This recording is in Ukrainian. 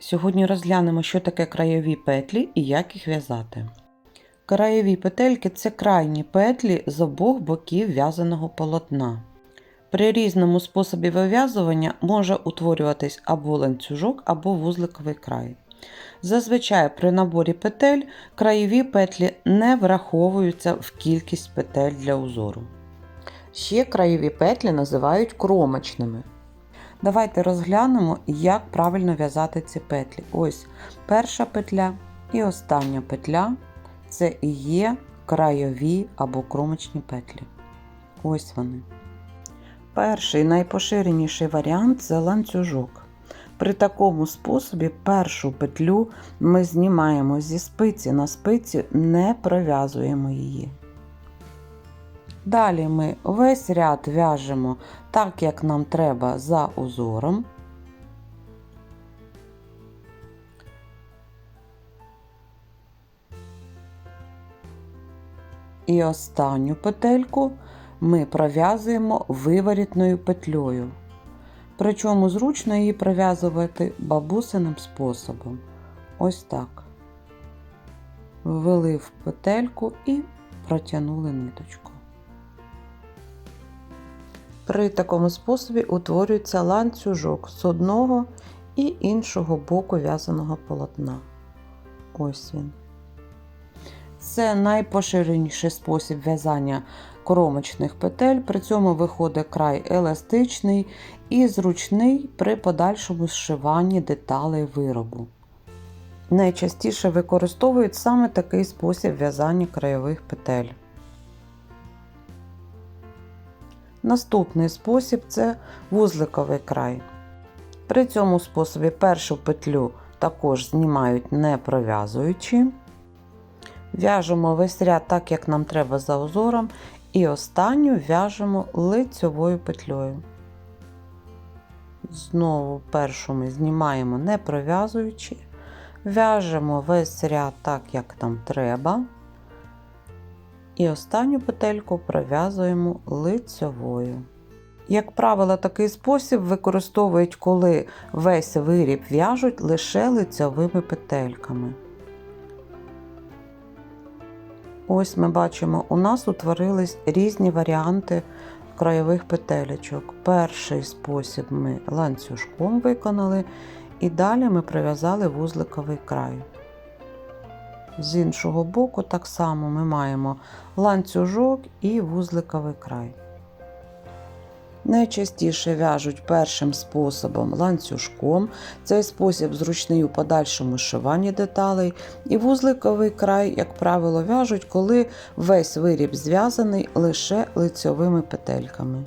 Сьогодні розглянемо, що таке краєві петлі і як їх в'язати. Краєві петельки це крайні петлі з обох боків в'язаного полотна. При різному способі вив'язування може утворюватись або ланцюжок, або вузликовий край. Зазвичай при наборі петель краєві петлі не враховуються в кількість петель для узору. Ще краєві петлі називають кромочними. Давайте розглянемо, як правильно в'язати ці петлі. Ось перша петля і остання петля це і є крайові або кромочні петлі. Ось вони. Перший найпоширеніший варіант це ланцюжок. При такому способі першу петлю ми знімаємо зі спиці на спиці, не пров'язуємо її. Далі ми весь ряд в'яжемо так, як нам треба за узором. І останню петельку ми пров'язуємо виворітною петлею. Причому зручно її пров'язувати бабусиним способом. Ось так. Ввели в петельку і протягнули ниточку. При такому способі утворюється ланцюжок з одного і іншого боку в'язаного полотна. Ось він. Це найпоширеніший спосіб в'язання кромочних петель, при цьому виходить край еластичний і зручний при подальшому зшиванні деталей виробу. Найчастіше використовують саме такий спосіб в'язання краєвих петель. Наступний спосіб це вузликовий край. При цьому способі першу петлю також знімають не пров'язуючи. В'яжемо весь ряд так, як нам треба за узором, і останню в'яжемо лицьовою петлею. Знову першу ми знімаємо не пров'язуючи, в'яжемо весь ряд так, як нам треба. І останню петельку пров'язуємо лицьовою. Як правило, такий спосіб використовують, коли весь виріб в'яжуть лише лицьовими петельками. Ось ми бачимо, у нас утворились різні варіанти краєвих петелечок. Перший спосіб ми ланцюжком виконали, і далі ми прив'язали вузликовий край. З іншого боку, так само ми маємо ланцюжок і вузликовий край. Найчастіше в'яжуть першим способом ланцюжком. Цей спосіб зручний у подальшому шиванні деталей. І вузликовий край, як правило, в'яжуть, коли весь виріб зв'язаний лише лицьовими петельками.